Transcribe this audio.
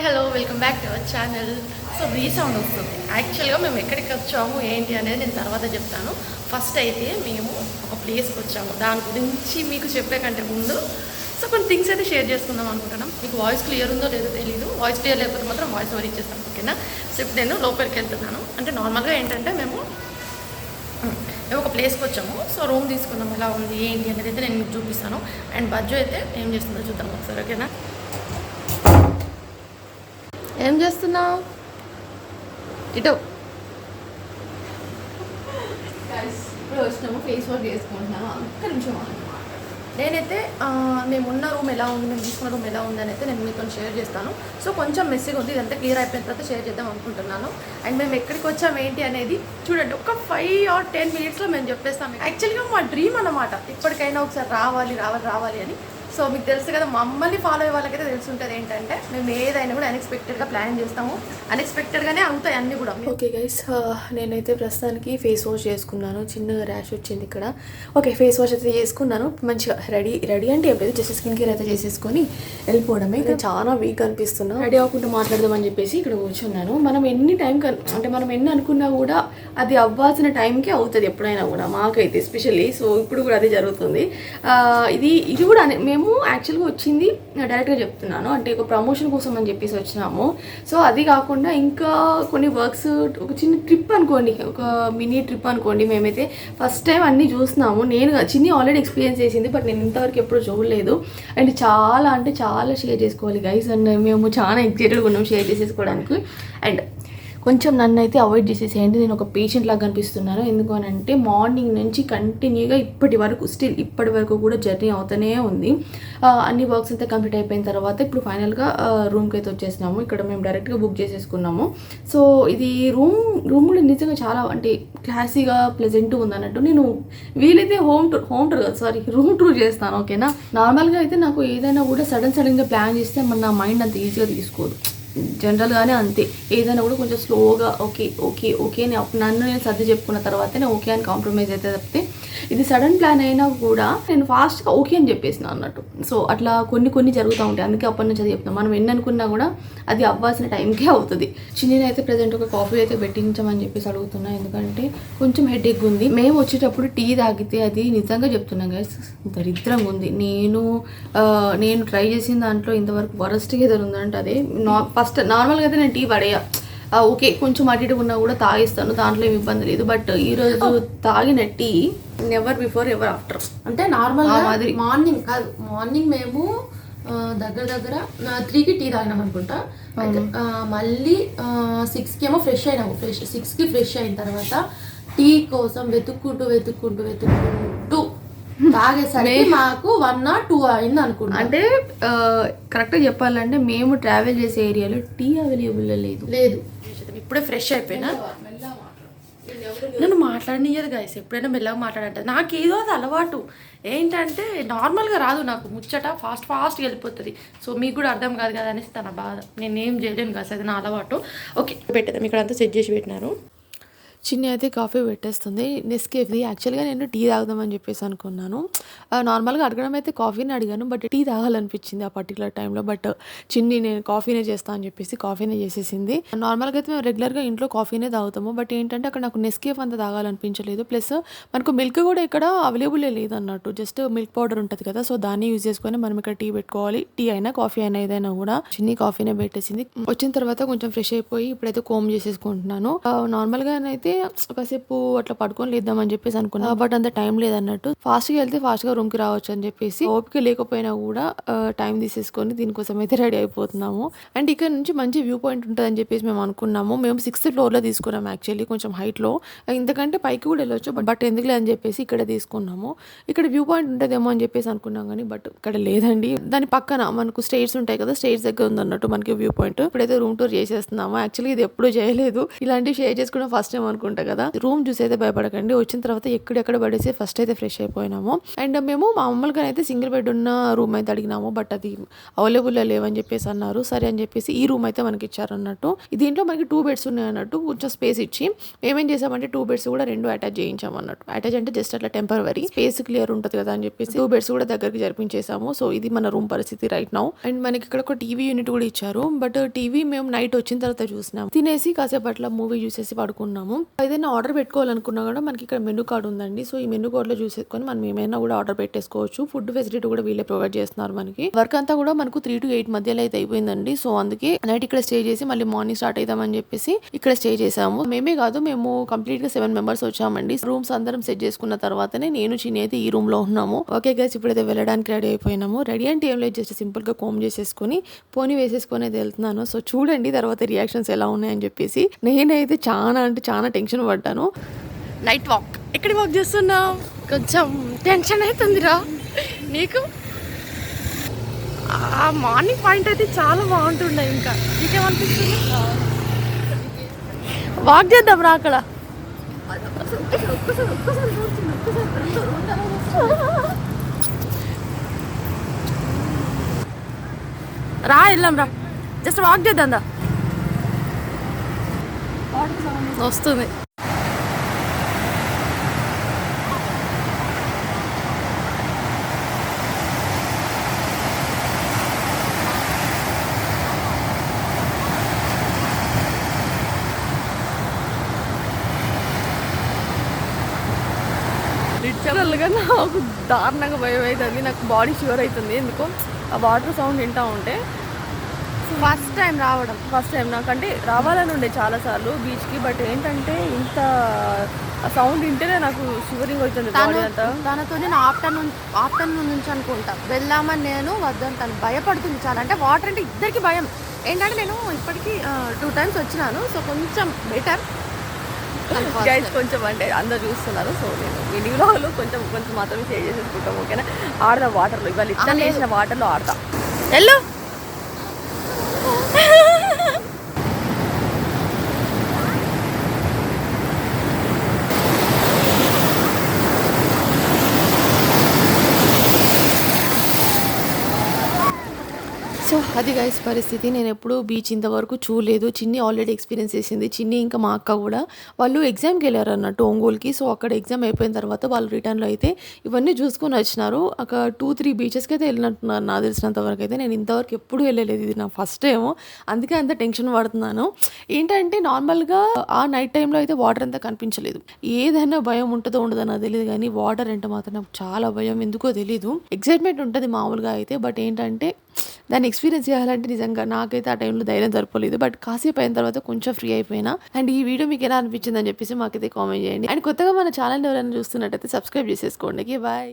Hi hello welcome back to our channel. So resound వస్తుంది. యాక్చువల్గా మేము ఎక్కడికి వచ్చాము ఏంటి అనేది నేను తర్వాత చెప్తాను. ఫస్ట్ అయితే మేము ఒక ప్లేస్కి వచ్చాము. దాని గురించి మీకు చెప్పే కంటే ముందు సో కొన్ని థింగ్స్ అయితే షేర్ చేసుకుందాం అనుకుంటున్నాం. మీకు వాయిస్ క్లియర్ ఉందో లేదో తెలియదు వాయిస్ క్లియర్ లేకపోతే మాత్రం వాయిస్ ఓవర్ ఇచ్చేస్తాను ఓకేనా? సో ఇప్పుడు నేను లోపలికి వెళ్తున్నాను. అంటే నార్మల్గా ఏంటంటే మేము మేము ఒక ప్లేస్కి వచ్చాము. సో రూమ్ తీసుకున్నాం ఎలా ఉంది ఏంటి అనేది అయితే నేను మీకు చూపిస్తాను. అండ్ బజ్జు అయితే ఏం చేస్తుందో చూద్దాం ఒకసారి ఓకేనా? ఏం చేస్తున్నావు? ఇటు. ఫేస్ వాష్ ఒక్క నిమిషం. నేనైతే ఆ, మేము ఉన్న రూమ్ ఎలా ఉంది మేము తీసుకున్న రూమ్ ఎలా ఉంది అని అయితే నేను మీతో షేర్ చేస్తాను. సో కొంచెం మెస్సీగా ఉంది ఇదంతా క్లియర్ అయిపోయిన తర్వాత షేర్ చేద్దాం అనుకుంటున్నాను. అండ్ మేము ఎక్కడికి వచ్చాం ఏంటి అనేది చూడండి ఒక ఫైవ్ ఆర్ టెన్ మినిట్స్లో మేము చెప్పేస్తాం. యాక్చువల్గా మా డ్రీమ్ అన్నమాట ఇప్పటికైనా ఒకసారి రావాలి రావాలి రావాలి అని. సో మీకు తెలుసు కదా మమ్మల్ని ఫాలో అయ్యే వాళ్ళకైతే తెలుసుంటుంది ఏంటంటే మేము ఏదైనా కూడా అన్ఎక్స్పెక్టెడ్గా ప్లాన్ చేస్తాము. అన్ఎక్స్పెక్టెడ్గానే అవుతాయి అన్నీ కూడా. ఓకే గైస్ నేనైతే ప్రస్తుతానికి ఫేస్ వాష్ చేసుకున్నాను. చిన్నగా ర్యాష్ వచ్చింది ఇక్కడ. ఓకే ఫేస్ వాష్ అయితే చేసుకున్నాను. మంచిగా రెడీ రెడీ అంటే ఏం లేదు జస్ట్ స్కిన్ కేర్ అయితే చేసేసుకొని వెళ్ళిపోవడమే. ఇక్కడ చాలా వీక్ అనిపిస్తున్నా. రెడీ అవ్వకుండా మాట్లాడదామని చెప్పేసి ఇక్కడ కూర్చున్నాను. మనం ఎన్ని టైం అంటే మనం ఎన్ని అనుకున్నా కూడా అది అవ్వాల్సిన టైంకి అవుతుంది ఎప్పుడైనా కూడా మాకైతే ఎస్పెషల్లీ సో ఇప్పుడు కూడా అదే జరుగుతుంది. ఇది ఇది కూడా అనే- మేము యాక్చువల్గా వచ్చింది డైరెక్ట్గా చెప్తున్నాను. అంటే ఒక ప్రమోషన్ కోసం అని చెప్పేసి వచ్చినాము. సో అది కాకుండా ఇంకా కొన్ని వర్క్స్ ఒక చిన్న ట్రిప్ అనుకోండి. ఒక మినీ ట్రిప్ అనుకోండి. మేమైతే ఫస్ట్ టైం అన్నీ చూస్తున్నాము నేను చిన్ని ఆల్రెడీ ఎక్స్పీరియన్స్ చేసింది బట్ నేను ఇంతవరకు ఎప్పుడు చూడలేదు. అండ్ చాలా అంటే చాలా షేర్ చేసుకోవాలి గైస్ అండ్ మేము చాలా ఎక్సైటెడ్గా ఉన్నాం షేర్ చేసేసుకోవడానికి. అండ్ కొంచెం నన్ను అయితే అవాయిడ్ చేసేసేయండి. నేను ఒక పేషెంట్ లాగా కనిపిస్తున్నాను. ఎందుకు అని అంటే మార్నింగ్ నుంచి కంటిన్యూగా ఇప్పటి వరకు స్టిల్ ఇప్పటి వరకు కూడా జర్నీ అవుతూనే ఉంది. అన్ని వర్క్స్ అంతా కంప్లీట్ అయిపోయిన తర్వాత ఇప్పుడు ఫైనల్గా రూమ్కి అయితే వచ్చేసినాము. ఇక్కడ మేము డైరెక్ట్గా బుక్ చేసేసుకున్నాము. సో ఇది రూమ్ రూమ్ కూడా నిజంగా చాలా అంటే క్లాసీగా ప్లెజెంట్ ఉంది అన్నట్టు నేను వీలైతే హోమ్ టూర్ హోమ్ టూర్ కాదు సారీ రూమ్ టూర్ చేస్తాను ఓకేనా నార్మల్గా అయితే నాకు ఏదైనా కూడా సడన్ సడన్గా ప్లాన్ చేస్తే మన నా మైండ్ అంత ఈజీగా తీసుకోదు. జనరల్గానే అంతే. ఏదైనా కూడా కొంచెం స్లోగా ఓకే ఓకే ఓకే నేను నన్ను నేను సర్ది చెప్పుకున్న తర్వాతనే ఓకే అని కాంప్రమైజ్ అయితే తప్పితే ఇది సడన్ ప్లాన్ అయినా కూడా నేను ఫాస్ట్గా ఓకే అని చెప్పేసిన అన్నట్టు. సో అట్లా కొన్ని కొన్ని జరుగుతూ ఉంటాయి. అందుకే అప్పటి నుంచి అది చెప్తున్నాం. మనం ఎన్ని అనుకున్నా కూడా అది అవ్వాల్సిన టైంకే అవుతుంది. చిన్న అయితే ప్రజెంట్ ఒక కాఫీ అయితే పెట్టించమని చెప్పేసి అడుగుతున్నా. ఎందుకంటే కొంచెం హెడ్ఎక్ ఉంది. మేము వచ్చేటప్పుడు టీ తాగితే అది నిజంగా చెప్తున్నాం గైస్ దరిద్రంగా ఉంది. నేను నేను ట్రై చేసిన దాంట్లో ఇంతవరకు వరస్ట్గా ఏదైనా ఉందంటే అదే నా ఫస్ట్ నార్మల్గా అయితే నేను టీ పడేయ. ఓకే కొంచెం అటు ఇటు ఉన్నా కూడా తాగిస్తాను దాంట్లో ఏమి ఇబ్బంది లేదు. బట్ ఈరోజు తాగిన tea never before ever after అంటే నార్మల్ మాదిరి. మార్నింగ్ కాదు మార్నింగ్ మేము దగ్గర దగ్గర త్రీకి టీ తాగినాం అనుకుంటా. మళ్ళీ సిక్స్కి ఏమో ఫ్రెష్ అయినాము. ఫ్రెష్ సిక్స్కి ఫ్రెష్ అయిన తర్వాత టీ కోసం వెతుక్కుంటూ వెతుక్కుంటూ వెతుక్కుంటూ తాగేసరికి మాకు వన్ ఆర్ టూ అయింది అనుకుంటా. అంటే కరెక్ట్గా చెప్పాలంటే మేము ట్రావెల్ చేసే ఏరియాలో టీ అవైలబుల్ లేదు. లేదు. ఇప్పుడే ఫ్రెష్ అయిపోయినా? నన్ను మాట్లాడనియదు గాయస్ ఎప్పుడైనా మెల్లగా మాట్లాడంటే నాకు ఏదో అది అలవాటు. ఏంటంటే నార్మల్గా రాదు నాకు. ముచ్చట ఫాస్ట్ ఫాస్ట్గా వెళ్ళిపోతుంది. సో మీకు కూడా అర్థం కాదు కదా అనేసి తన బాధ. నేను ఏం చేయలేను కదా అది నా అలవాటు. ఓకే పెట్టేద్దాం. ఇక్కడ అంతా సెట్ చేసి పెట్టినారు. చిన్న అయితే కాఫీ పెట్టేస్తుంది. నెస్కేఫ్ది యాక్చువల్గా నేను టీ తాగుదామని చెప్పేసి అనుకున్నాను. నార్మల్గా అడగడం అయితే కాఫీని అడిగాను. బట్ టీ తాగాలనిపించింది ఆ పర్టికులర్ టైంలో బట్ చిన్ని నేను కాఫీనే చేస్తా అని చెప్పేసి కాఫీనే చేసేసింది. నార్మల్గా అయితే మేము రెగ్యులర్గా ఇంట్లో కాఫీనే తాగుతాము. బట్ ఏంటంటే అక్కడ నాకు నెస్కేఫ్ అంత తాగాలనిపించలేదు. ప్లస్ మనకు మిల్క్ కూడా ఇక్కడ అవైలబుల్ లేదు అన్నట్టు జస్ట్ మిల్క్ పౌడర్ ఉంటుంది కదా. సో దాన్ని యూజ్ చేసుకొని మనం ఇక్కడ టీ పెట్టుకోవాలి. టీ అయినా కాఫీ అయినా ఏదైనా కూడా. చిన్ని కాఫీనే పెట్టేసింది. వచ్చిన తర్వాత కొంచెం ఫ్రెష్ అయిపోయి ఇప్పుడైతే కోమ్ చేసేసుకుంటున్నాను. నార్మల్గా అయితే అయితే కాసేపు అట్లా పడుకొని లేద్దామని చెప్పేసి అనుకున్నా. బట్ అంత టైం లేదన్నట్టు. ఫాస్ట్గా వెళ్తే ఫాస్ట్గా రూమ్కి రావచ్చు అని చెప్పేసి ఓపిక లేకపోయినా కూడా టైం తీసేసుకొని దీనికోసం అయితే రెడీ అయిపోతున్నాము. అండ్ ఇక్కడ నుంచి మంచి వ్యూ పాయింట్ ఉంటుంది అని చెప్పేసి మేము అనుకున్నాము. మేము సిక్స్త్ ఫ్లోర్లో తీసుకున్నాము యాక్చువల్లీ కొంచెం హైట్లో ఇంతకంటే పైకి కూడా వెళ్ళొచ్చు బట్ ఎందుకులే అని చెప్పేసి ఇక్కడ తీసుకున్నాము. ఇక్కడ వ్యూ పాయింట్ ఉంటుందేమో అని చెప్పేసి అనుకున్నాం కానీ బట్ ఇక్కడ లేదండి. దాని పక్కన మనకు స్టేట్స్ ఉంటాయి కదా స్టేట్స్ దగ్గర ఉంది అన్నట్టు మనకి వ్యూ పాయింట్. ఇప్పుడైతే రూమ్ టూర్ చేసేస్తున్నాము. యాక్చువల్లీ ఇది ఎప్పుడూ చేయలేదు. ఇలాంటివి షేర్ చేసుకున్న ఫస్ట్ టైం అనుకుంటున్నాను అనుకుంటా కదా. రూమ్ చూసి అయితే భయపడకండి. వచ్చిన తర్వాత ఎక్కడెక్కడ పడేసి ఫస్ట్ అయితే ఫ్రెష్ అయిపోయినాము. అండ్ మేము మామూలుగా అయితే సింగిల్ బెడ్ ఉన్న రూమ్ అయితే అడిగినాము. బట్ అది అవైలబుల్ లేవని చెప్పేసి అన్నారు. సరే అని చెప్పేసి ఈ రూమ్ అయితే మనకి ఇచ్చారు అన్నట్టు. దీంట్లో మనకి టూ బెడ్స్ ఉన్నాయి అన్నట్టు కొంచెం స్పేస్ ఇచ్చి మేమేం చేసామంటే టూ బెడ్స్ కూడా రెండు అటాచ్ చేయించాం అన్నట్టు. అటాచ్ అంటే జస్ట్ అట్లా టెంపరీ స్పేస్ క్లియర్ ఉంటుంది కదా అని చెప్పేసి టూ బెడ్స్ కూడా దగ్గరికి జరిపించేసాము. సో ఇది మన రూమ్ పరిస్థితి రైట్ నౌ అండ్ మనకి ఇక్కడ ఒక టీవీ యూనిట్ కూడా ఇచ్చారు. బట్ టీవీ మేము నైట్ వచ్చిన తర్వాత చూసినాం తినేసి కాసేపు అట్లా మూవీ చూసేసి పడుకున్నాము. ఏదైనా ఆర్డర్ పెట్టుకోవాలనుకున్నా కూడా మనకి ఇక్కడ మెనూ కార్డ్ ఉందండి. సో ఈ మెనూ కార్డ్లో చూసేసుకొని మనం ఏమైనా కూడా ఆర్డర్ పెట్టేసుకోవచ్చు. ఫుడ్ ఫెసిలిటీ కూడా వీళ్ళే ప్రొవైడ్ చేస్తున్నారు మనకి. వర్క్ అంతా కూడా మనకు త్రీ టు ఎయిట్ మధ్యలో అయితే అయిపోయిందండి. సో అందుకే నైట్ ఇక్కడ స్టే చేసి మళ్ళీ మార్నింగ్ స్టార్ట్ అవుతామని చెప్పేసి ఇక్కడ స్టే చేసాము. మేమే కాదు మేము కంప్లీట్గా సెవెన్ మెంబర్స్ వచ్చామండి. రూమ్స్ అందరం సెట్ చేసుకున్న తర్వాతనే నేను చిన్న అయితే ఈ రూమ్లో ఉన్నాము. ఓకే గైస్ ఇప్పుడైతే వెళ్ళడానికి రెడీ అయిపోయినాము. రెడీ అంటే ఏం లేదు జస్ట్ సింపుల్గా కోమ్ చేసేసుకుని పోనీ వేసేసుకొని అయితే వెళ్తున్నాను. సో చూడండి తర్వాత రియాక్షన్స్ ఎలా ఉన్నాయని చెప్పేసి. నేనైతే చాలా అంటే చాలా టెన్షన్ పడ్డాను. నైట్ వాక్ ఎక్కడ వాక్ చేస్తున్నావు? కొంచెం టెన్షన్ అవుతుందిరా నీకు? ఆ మార్నింగ్ పాయింట్ అయితే చాలా బాగుంటుండే ఇంకా. నీకేమనిపిస్తుంది? వాక్ చేద్దాం రా అక్కడ. రా వెళ్దాం రా జస్ట్ వాక్ చేద్దాం దా వస్తుంది. లిటరల్గా నాకు దారుణంగా భయం అవుతుంది నాకు బాడీ షుగర్ అవుతుంది. ఎందుకో ఆ వాటర్ సౌండ్ వింటూ ఉంటే ఫస్ట్ టైం రావడం. ఫస్ట్ టైం నాకంటే రావాలని ఉండే చాలాసార్లు బీచ్కి బట్ ఏంటంటే ఇంత సౌండ్ వింటేనే నాకు షివరింగ్ అవుతుంది తను తనతో నేను ఆఫ్టర్నూన్ ఆఫ్టర్నూన్ నుంచి అనుకుంటా. వెళ్దామని నేను వద్దంటాను భయపడుతుంది చాలా. అంటే వాటర్ అంటే ఇద్దరికి భయం. ఏంటంటే నేను ఇప్పటికీ టూ టైమ్స్ వచ్చినాను. సో కొంచెం బెటర్ గైస్ కొంచెం అంటే అందరు చూస్తున్నారు. సో నేను వీడియోలో కొంచెం కొంచెం మాత్రమే షేర్ చేసేసుకుంటాం ఓకేనా? ఆడదాం వాటర్లో ఇవాళ ఇట్లా. వేసిన వాటర్లో ఆడతాం వెళ్ళు. సో అది గైస్ పరిస్థితి. నేను ఎప్పుడూ బీచ్ ఇంతవరకు చూడలేదు. చిన్ని ఆల్రెడీ ఎక్స్పీరియన్స్ చేసింది. చిన్ని ఇంకా మా అక్క కూడా. వాళ్ళు ఎగ్జామ్కి వెళ్ళారు అన్నట్టు ఒంగోలుకి. సో అక్కడ ఎగ్జామ్ అయిపోయిన తర్వాత వాళ్ళు రిటర్న్లో అయితే ఇవన్నీ చూసుకొని వచ్చినారు. ఒక టూ త్రీ బీచెస్కి అయితే వెళ్ళినట్టున్నారు నాకు తెలిసినంత వరకు అయితే. నేను ఇంతవరకు ఎప్పుడు వెళ్ళలేదు. ఇది నా ఫస్ట్ టైం అందుకే అంత టెన్షన్ పడుతున్నాను. ఏంటంటే నార్మల్గా ఆ నైట్ టైంలో అయితే వాటర్ అంతా కనిపించలేదు. ఏదైనా భయం ఉంటుందో ఉండదో నాకు తెలియదు కానీ వాటర్ అంటే మాత్రం నాకు చాలా భయం. ఎందుకో తెలీదు. ఎక్సైట్మెంట్ ఉంటుంది మామూలుగా అయితే. బట్ ఏంటంటే దాన్ని ఎక్స్పీరియన్స్ చేయాలంటే నిజంగా నాకైతే ఆ టైంలో ధైర్యం సరిపోలేదు బట్ కాసేపు అయిన తర్వాత కొంచెం ఫ్రీ అయిపోయినా. అండ్ ఈ వీడియో మీకు ఎలా అనిపించింది అని చెప్పేసి మాకైతే కామెంట్ చేయండి. అండ్ కొత్తగా మన ఛానల్ ఎవరైనా చూస్తున్నట్టయితే సబ్స్క్రైబ్ చేసేసుకోండి. బాయ్